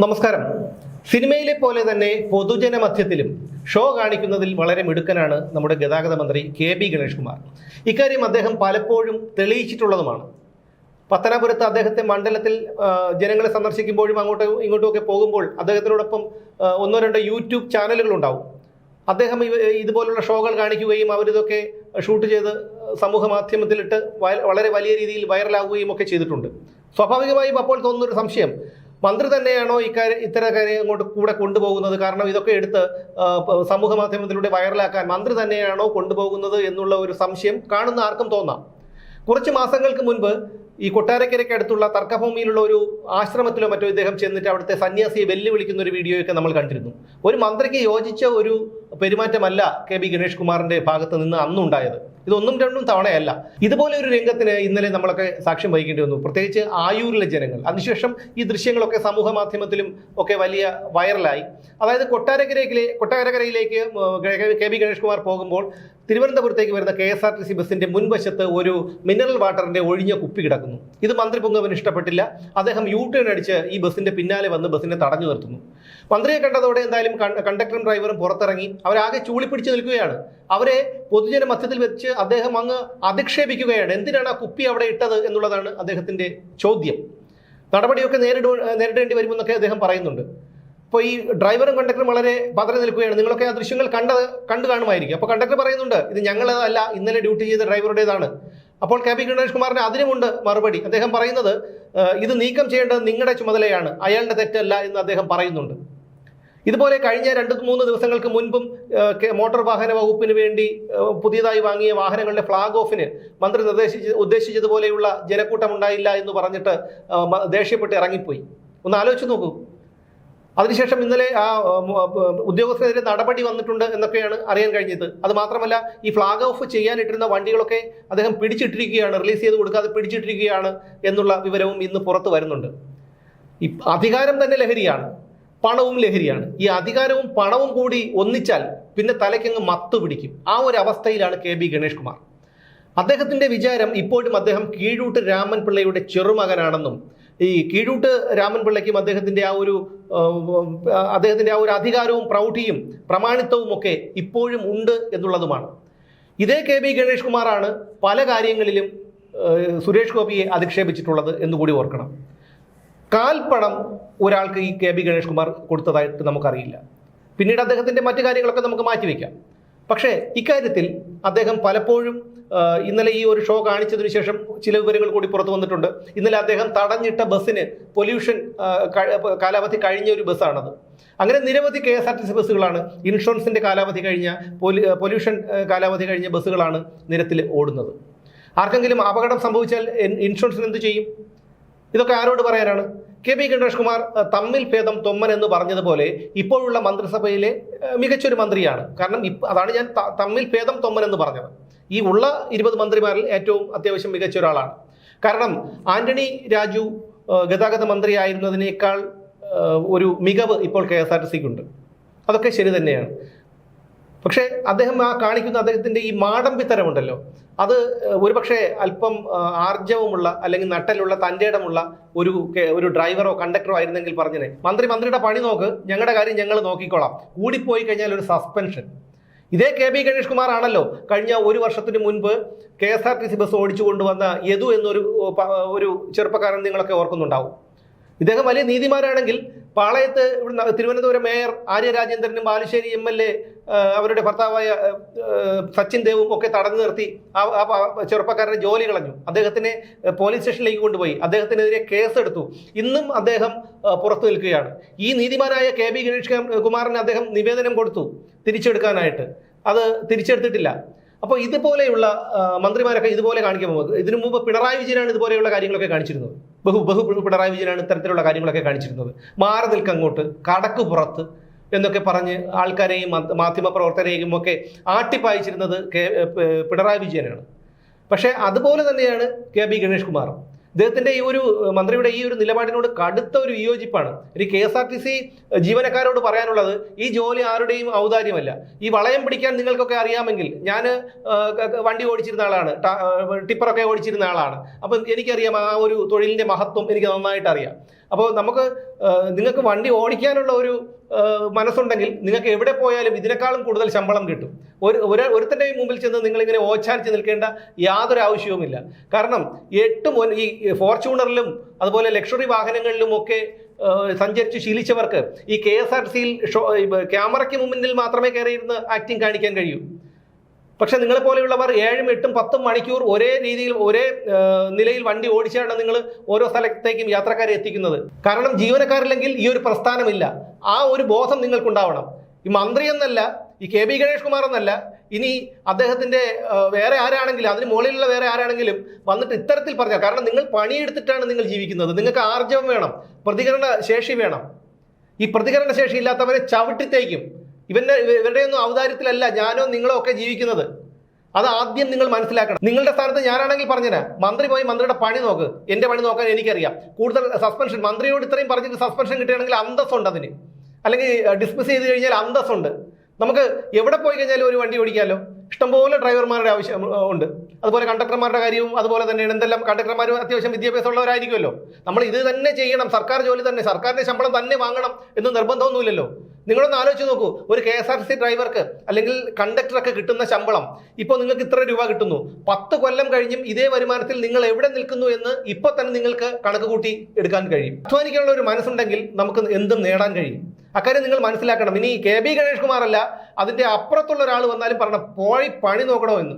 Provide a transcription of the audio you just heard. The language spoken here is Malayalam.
നമസ്കാരം. സിനിമയിലെ പോലെ തന്നെ പൊതുജന മധ്യത്തിലും ഷോ കാണിക്കുന്നതിൽ വളരെ മിടുക്കനാണ് നമ്മുടെ ഗതാഗത മന്ത്രി കെ ബി ഗണേഷ് കുമാർ ഇക്കാര്യം അദ്ദേഹം പലപ്പോഴും തെളിയിച്ചിട്ടുള്ളതുമാണ്. പത്തനാപുരത്ത് അദ്ദേഹത്തെ മണ്ഡലത്തിൽ ജനങ്ങളെ സന്ദർശിക്കുമ്പോഴും അങ്ങോട്ടും ഇങ്ങോട്ടുമൊക്കെ പോകുമ്പോൾ അദ്ദേഹത്തിനോടൊപ്പം ഒന്നോ രണ്ടോ യൂട്യൂബ് ചാനലുകൾ ഉണ്ടാവും. അദ്ദേഹം ഇതുപോലുള്ള ഷോകൾ കാണിക്കുകയും അവരിതൊക്കെ ഷൂട്ട് ചെയ്ത് സമൂഹ മാധ്യമത്തിലിട്ട് വളരെ വലിയ രീതിയിൽ വൈറലാവുകയും ഒക്കെ ചെയ്തിട്ടുണ്ട്. സ്വാഭാവികമായും അപ്പോൾ തോന്നുന്നൊരു സംശയം മന്ത്രി തന്നെയാണോ ഇക്കാര്യം ഇത്തരം കാര്യം ഇങ്ങോട്ട് കൂടെ കൊണ്ടുപോകുന്നത്? കാരണം ഇതൊക്കെ എടുത്ത് സമൂഹ മാധ്യമത്തിലൂടെ വൈറലാക്കാൻ മന്ത്രി തന്നെയാണോ കൊണ്ടുപോകുന്നത് എന്നുള്ള ഒരു സംശയം കാണുന്ന ആർക്കും തോന്നാം. കുറച്ച് മാസങ്ങൾക്ക് മുൻപ് ഈ കൊട്ടാരക്കരയ്ക്ക് അടുത്തുള്ള തർക്കഭൂമിയിലുള്ള ഒരു ആശ്രമത്തിലോ മറ്റോ ഇദ്ദേഹം ചെന്നിട്ട് അവിടുത്തെ സന്യാസിയെ വെല്ലുവിളിക്കുന്ന ഒരു വീഡിയോയൊക്കെ നമ്മൾ കണ്ടിരുന്നു. ഒരു മന്ത്രിക്ക് യോജിച്ച ഒരു പെരുമാറ്റമല്ല കെ ബി ഗണേഷ് കുമാറിന്റെ ഭാഗത്ത് നിന്ന് അന്നുണ്ടായത്. ഇതൊന്നും രണ്ടും തവണയല്ല. ഇതുപോലെ ഒരു രംഗത്തിന് ഇന്നലെ നമ്മളൊക്കെ സാക്ഷ്യം വഹിക്കേണ്ടി വന്നു. പ്രത്യേകിച്ച് ആയൂരിലെ ജനങ്ങൾ. അതിനുശേഷം ഈ ദൃശ്യങ്ങളൊക്കെ സമൂഹ മാധ്യമത്തിലും ഒക്കെ വലിയ വൈറലായി. അതായത് കൊട്ടാരക്കരയിലെ കൊട്ടാരക്കരയിലേക്ക് കെ- ബി ഗണേഷ് കുമാർ പോകുമ്പോൾ തിരുവനന്തപുരത്തേക്ക് വരുന്ന K S R T C ബസ്സിന്റെ മുൻവശത്ത് ഒരു മിനറൽ വാട്ടറിന്റെ ഒഴിഞ്ഞ കുപ്പി കിടക്കുന്നു. ഇത് മന്ത്രി പുങ്കവന് ഇഷ്ടപ്പെട്ടില്ല. അദ്ദേഹം യൂ ടേൺ അടിച്ച് ഈ ബസ്സിന്റെ പിന്നാലെ വന്ന് ബസ്സിനെ തടഞ്ഞു നിർത്തുന്നു. മന്ത്രിയെ കണ്ടതോടെ എന്തായാലും കണ്ടക്ടറും ഡ്രൈവറും പുറത്തിറങ്ങി. അവരാകെ ചൂളിപ്പിടിച്ച് നിൽക്കുകയാണ്. അവരെ പൊതുജന മധ്യത്തിൽ വെച്ച് അദ്ദേഹം അങ്ങ് അധിക്ഷേപിക്കുകയാണ്. എന്തിനാണ് ആ കുപ്പി അവിടെ ഇട്ടത് എന്നുള്ളതാണ് അദ്ദേഹത്തിന്റെ ചോദ്യം. നടപടിയൊക്കെ നേരിട നേരിടേണ്ടി വരുമെന്നൊക്കെ അദ്ദേഹം പറയുന്നുണ്ട്. അപ്പോൾ ഈ ഡ്രൈവറും കണ്ടക്ടറും വളരെ പതറി നിൽക്കുകയാണ്. നിങ്ങളൊക്കെ ആ ദൃശ്യങ്ങൾ കണ്ടത് കണ്ടു കാണുമായിരിക്കും. അപ്പോൾ കണ്ടക്ടർ പറയുന്നുണ്ട് ഇത് ഞങ്ങളല്ല ഇന്നലെ ഡ്യൂട്ടി ചെയ്ത ഡ്രൈവറുടേതാണ് അപ്പോൾ കെ പി ഗണേഷ് കുമാറിന് അതിനുമുണ്ട് മറുപടി. അദ്ദേഹം പറയുന്നത് ഇത് നീക്കം ചെയ്യേണ്ടത് നിങ്ങളുടെ ചുമതലയാണ്. അയാളുടെ തെറ്റല്ല എന്ന് അദ്ദേഹം പറയുന്നുണ്ട്. ഇതുപോലെ കഴിഞ്ഞ രണ്ട് മൂന്ന് ദിവസങ്ങൾക്ക് മുൻപും മോട്ടോർ വാഹന വകുപ്പിന് വേണ്ടി പുതിയതായി വാങ്ങിയ വാഹനങ്ങളുടെ ഫ്ളാഗ് ഓഫിന് മന്ത്രി നിർദ്ദേശിച്ച് ഉദ്ദേശിച്ചതുപോലെയുള്ള ജനക്കൂട്ടം ഉണ്ടായില്ല എന്ന് പറഞ്ഞിട്ട് ദേഷ്യപ്പെട്ട് ഇറങ്ങിപ്പോയി. ഒന്ന് ആലോചിച്ച് നോക്കൂ. അതിനുശേഷം ഇന്നലെ ആ ഉം, ഉം, ഉദ്യോഗസ്ഥനെതിരെ നടപടി വന്നിട്ടുണ്ട് എന്നൊക്കെയാണ് അറിയാൻ കഴിഞ്ഞത്. അത് മാത്രമല്ല ഈ ഫ്ലാഗ് ഓഫ് ചെയ്യാനിട്ടിരുന്ന വണ്ടികളൊക്കെ അദ്ദേഹം പിടിച്ചിട്ടിരിക്കുകയാണ് റിലീസ് ചെയ്ത് കൊടുക്കാതെ പിടിച്ചിട്ടിരിക്കുകയാണ് എന്നുള്ള വിവരവും ഇന്ന് പുറത്ത് വരുന്നുണ്ട്. ഈ അധികാരം തന്നെ ലഹരിയാണ് പണവും ലഹരിയാണ്. ഈ അധികാരവും പണവും കൂടി ഒന്നിച്ചാൽ പിന്നെ തലയ്ക്കങ്ങ് മത്തു പിടിക്കും. ആ ഒരു അവസ്ഥയിലാണ് കെ ബി ഗണേഷ് കുമാർ അദ്ദേഹത്തിന്റെ വിചാരം ഇപ്പോഴും അദ്ദേഹം കീഴൂട്ട് രാമൻ പിള്ളയുടെ ചെറുമകനാണെന്നും ഈ കീഴൂട്ട് രാമൻ പിള്ളയ്ക്കും അദ്ദേഹത്തിന്റെ ആ ഒരു അദ്ദേഹത്തിന്റെ ആ, ഒരു അധികാരവും പ്രൗഢിയും പ്രമാണിത്വവും ഒക്കെ ഇപ്പോഴും ഉണ്ട് എന്നുള്ളതുമാണ്. ഇതേ കെ ബി ഗണേഷ് കുമാറാണ് പല കാര്യങ്ങളിലും സുരേഷ് ഗോപിയെ അധിക്ഷേപിച്ചിട്ടുള്ളത് എന്നുകൂടി ഓർക്കണം. കാൽപ്പണം ഒരാൾക്ക് ഈ കെ ബി ഗണേഷ് കുമാർ കൊടുത്തതായിട്ട് നമുക്കറിയില്ല. പിന്നീട് അദ്ദേഹത്തിന്റെ മറ്റു കാര്യങ്ങളൊക്കെ നമുക്ക് മാറ്റിവെക്കാം. പക്ഷേ ഇക്കാര്യത്തിൽ അദ്ദേഹം പലപ്പോഴും ഇന്നലെ ഈ ഒരു ഷോ കാണിച്ചതിന് ശേഷം ചില വിവരങ്ങൾ കൂടി പുറത്തു വന്നിട്ടുണ്ട്. ഇന്നലെ അദ്ദേഹം തടഞ്ഞിട്ട ബസ്സിന് പൊല്യൂഷൻ കാലാവധി കഴിഞ്ഞ ഒരു ബസ്സാണത്. അങ്ങനെ നിരവധി K S R T C ബസ്സുകളാണ് ഇൻഷുറൻസിന്റെ കാലാവധി കഴിഞ്ഞ പൊല്യൂഷൻ കാലാവധി കഴിഞ്ഞ ബസ്സുകളാണ് നിരത്തിൽ ഓടുന്നത്. ആർക്കെങ്കിലും അപകടം സംഭവിച്ചാൽ ഇൻ- ഇൻഷുറൻസിന് എന്ത് ചെയ്യും? ഇതൊക്കെ ആരോട് പറയാനാണ്? കെ പി ഗണേഷ് കുമാർ തമ്മിൽ ഭേദം തൊമ്മൻ എന്ന് പറഞ്ഞതുപോലെ ഇപ്പോഴുള്ള മന്ത്രിസഭയിലെ മികച്ചൊരു മന്ത്രിയാണ്. കാരണം അതാണ് ഞാൻ തമ്മിൽ ഭേദം തൊമ്മൻ എന്ന് പറഞ്ഞത്. ഈ ഉള്ള ഇരുപത് മന്ത്രിമാരിൽ ഏറ്റവും അത്യാവശ്യം മികച്ച ഒരാളാണ്. കാരണം ആന്റണി രാജു ഗതാഗത മന്ത്രിയായിരുന്നതിനേക്കാൾ ഒരു മികവ് ഇപ്പോൾ കെ എസ് ആർ ടി സിക്കുണ്ട് അതൊക്കെ ശരി തന്നെയാണ്. പക്ഷേ അദ്ദേഹം ആ കാണിക്കുന്ന അദ്ദേഹത്തിന്റെ ഈ മാടമ്പിത്തരമുണ്ടല്ലോ. അത് ഒരുപക്ഷെ അല്പം ആർജവുമുള്ള അല്ലെങ്കിൽ നട്ടലുള്ള തന്റെ ഇടമുള്ള ഒരു ഒരു ഡ്രൈവറോ കണ്ടക്ടറോ ആയിരുന്നെങ്കിൽ പറഞ്ഞേ മന്ത്രി മന്ത്രിയുടെ പണി നോക്ക് ഞങ്ങളുടെ കാര്യം ഞങ്ങൾ നോക്കിക്കോളാം. കൂടിപ്പോയി കഴിഞ്ഞാൽ ഒരു സസ്പെൻഷൻ. ഇതേ കെ ബി ഗണേഷ് കുമാർ ആണല്ലോ കഴിഞ്ഞ ഒരു വർഷത്തിന് മുൻപ് K S R T C bus ഓടിച്ചു കൊണ്ടുവന്ന യദു എന്നൊരു ഒരു ചെറുപ്പക്കാരൻ നിങ്ങളൊക്കെ ഓർക്കുന്നുണ്ടാവും. ഇദ്ദേഹം വലിയ നീതിമാനാണെങ്കിൽ പാളയത്ത് ഇവിടെ തിരുവനന്തപുരം മേയർ ആര്യ രാജേന്ദ്രനും ബാലുശ്ശേരി എം എൽ എ അവരുടെ ഭർത്താവായ സച്ചിൻ ദേവും ഒക്കെ തടഞ്ഞു നിർത്തി ആ ചെറുപ്പക്കാരനെ ജോലി കളഞ്ഞു. അദ്ദേഹത്തിനെ പോലീസ് സ്റ്റേഷനിലേക്ക് കൊണ്ടുപോയി. അദ്ദേഹത്തിനെതിരെ കേസെടുത്തു. ഇന്നും അദ്ദേഹം പുറത്തു നിൽക്കുകയാണ്. ഈ നീതിമാനായ കെ ബി ഗണേഷ് കുമാറിന് അദ്ദേഹം നിവേദനം കൊടുത്തു തിരിച്ചെടുക്കാനായിട്ട്. അത് തിരിച്ചെടുത്തിട്ടില്ല. അപ്പോൾ ഇതുപോലെയുള്ള മന്ത്രിമാരൊക്കെ ഇതുപോലെ കാണിക്കാൻ പോകുന്നത് ഇതിനു മുമ്പ് പിണറായി വിജയനാണ് ഇതുപോലെയുള്ള കാര്യങ്ങളൊക്കെ കാണിച്ചിരുന്നത്. ബഹു ബഹു പിണറായി വിജയനാണ് ഇത്തരത്തിലുള്ള കാര്യങ്ങളൊക്കെ കാണിച്ചിരുന്നത്. മാറി നിൽക്കങ്ങോട്ട് കടക്ക് പുറത്ത് എന്നൊക്കെ പറഞ്ഞ് ആൾക്കാരെയും മാധ്യമ പ്രവർത്തകരെയും ഒക്കെ ആട്ടിപ്പായിച്ചിരുന്നത് കെ പിണറായി വിജയനാണ്. പക്ഷേ അതുപോലെ തന്നെയാണ് കെ ബി ഗണേഷ് കുമാർ ഇദ്ദേഹത്തിന്റെ ഈ ഒരു മന്ത്രിയുടെ ഈ ഒരു നിലപാടിനോട് കടുത്ത ഒരു വിയോജിപ്പാണ്. ഇനി K S R T C ജീവനക്കാരോട് പറയാനുള്ളത് ഈ ജോലി ആരുടെയും ഔദാര്യമല്ല. ഈ വളയം പിടിക്കാൻ നിങ്ങൾക്കൊക്കെ അറിയാമെങ്കിൽ ഞാൻ വണ്ടി ഓടിച്ചിരുന്ന ആളാണ് ടിപ്പറൊക്കെ ഓടിച്ചിരുന്ന ആളാണ്. അപ്പം എനിക്കറിയാം ആ ഒരു തൊഴിലിന്റെ മഹത്വം എനിക്ക് നന്നായിട്ട് അറിയാം അപ്പോൾ നമുക്ക് നിങ്ങൾക്ക് വണ്ടി ഓടിക്കാനുള്ള ഒരു മനസ്സുണ്ടെങ്കിൽ നിങ്ങൾക്ക് എവിടെ പോയാലും ഇതിനേക്കാളും കൂടുതൽ ശമ്പളം കിട്ടും. ഒരു ഒരു ഒരുത്തന്റെയും മുമ്പിൽ ചെന്ന് നിങ്ങളിങ്ങനെ ഓച്ചാനിച്ച് നിൽക്കേണ്ട യാതൊരു ആവശ്യവുമില്ല. കാരണം എട്ട് മുൻ ഈ ഫോർച്യൂണറിലും അതുപോലെ ലക്ഷറി വാഹനങ്ങളിലും ഒക്കെ സഞ്ചരിച്ച് ശീലിച്ചവർക്ക് ഈ കെ എസ് ആർ സിയിൽ ക്യാമറയ്ക്ക് മുന്നിൽ മാത്രമേ കയറിയിരുന്ന് ആക്ടിങ് കാണിക്കാൻ കഴിയൂ. പക്ഷെ നിങ്ങളെ പോലെയുള്ളവർ ഏഴും എട്ടും പത്തും മണിക്കൂർ ഒരേ രീതിയിൽ ഒരേ നിലയിൽ വണ്ടി ഓടിച്ചാണ് നിങ്ങൾ ഓരോ സ്ഥലത്തേക്കും യാത്രക്കാരെ എത്തിക്കുന്നത്. കാരണം ജീവനക്കാരില്ലെങ്കിൽ ഈ ഒരു പ്രസ്ഥാനമില്ല. ആ ഒരു ബോധം നിങ്ങൾക്കുണ്ടാവണം. ഈ മന്ത്രി എന്നല്ല ഈ കെ ബി ഗണേഷ് കുമാർ എന്നല്ല ഇനി അദ്ദേഹത്തിന്റെ വേറെ ആരാണെങ്കിലും അതിന് മുകളിലുള്ള വേറെ ആരാണെങ്കിലും വന്നിട്ട് ഇത്തരത്തിൽ പറഞ്ഞാൽ കാരണം നിങ്ങൾ പണിയെടുത്തിട്ടാണ് നിങ്ങൾ ജീവിക്കുന്നത്. നിങ്ങൾക്ക് ആർജവം വേണം പ്രതികരണ ശേഷി വേണം. ഈ പ്രതികരണ ശേഷി ഇല്ലാത്തവരെ ചവിട്ടിത്തേക്കും. ഇവന്റെ ഇവരുടെയൊന്നും ഔദാര്യത്തിലല്ല ഞാനോ നിങ്ങളോ ഒക്കെ ജീവിക്കുന്നത്. അത് ആദ്യം നിങ്ങൾ മനസ്സിലാക്കണം. നിങ്ങളുടെ സ്ഥാനത്ത് ഞാനാണെങ്കിൽ പറഞ്ഞുതരാം. മന്ത്രി പോയി മന്ത്രിയുടെ പണി നോക്ക്. എന്റെ പണി നോക്കാൻ എനിക്കറിയാം. കൂടുതൽ സസ്പെൻഷൻ മന്ത്രിയോട് ഇത്രയും പറഞ്ഞിട്ട് സസ്പെൻഷൻ കിട്ടുകയാണെങ്കിൽ അന്തസ്സുണ്ട് അതിന്. അല്ലെങ്കിൽ ഡിസ്മിസ് ചെയ്ത് കഴിഞ്ഞാൽ അന്തസ്സുണ്ട്. നമുക്ക് എവിടെ പോയി കഴിഞ്ഞാലും ഒരു വണ്ടി ഓടിക്കാമല്ലോ ഇഷ്ടംപോലെ ഡ്രൈവർമാരുടെ ആവശ്യം ഉണ്ട്. അതുപോലെ കണ്ടക്ടർമാരുടെ കാര്യവും അതുപോലെ തന്നെയാണ്. എന്തെല്ലാം കണ്ടക്ടർമാരും അത്യാവശ്യം വിദ്യാഭ്യാസം ഉള്ളവരായിരിക്കുമല്ലോ നമ്മൾ ഇത് തന്നെ ചെയ്യണം. സർക്കാർ ജോലി തന്നെ. സർക്കാരിന്റെ ശമ്പളം തന്നെ വാങ്ങണം എന്ന് നിർബന്ധമൊന്നുമില്ലല്ലോ. നിങ്ങളൊന്ന് ആലോചിച്ച് നോക്കൂ. ഒരു K S R T C ഡ്രൈവർക്ക് അല്ലെങ്കിൽ കണ്ടക്ടറൊക്കെ കിട്ടുന്ന ശമ്പളം ഇപ്പോൾ നിങ്ങൾക്ക് ഇത്ര രൂപ കിട്ടുന്നു. പത്ത് കൊല്ലം കഴിഞ്ഞും ഇതേ വരുമാനത്തിൽ നിങ്ങൾ എവിടെ നിൽക്കുന്നു എന്ന് ഇപ്പോൾ തന്നെ നിങ്ങൾക്ക് കണക്ക് കൂട്ടി എടുക്കാൻ കഴിയും. അധ്വാനിക്കാനുള്ള ഒരു മനസ്സുണ്ടെങ്കിൽ നമുക്ക് എന്തും നേടാൻ കഴിയും. അക്കാര്യം നിങ്ങൾ മനസ്സിലാക്കണം. ഇനി കെ ബി ഗണേഷ് കുമാർ അല്ല അതിന്റെ അപ്പുറത്തുള്ള ഒരാൾ വന്നാലും പറയണം പോയി പണി നോക്കണോ എന്ന്.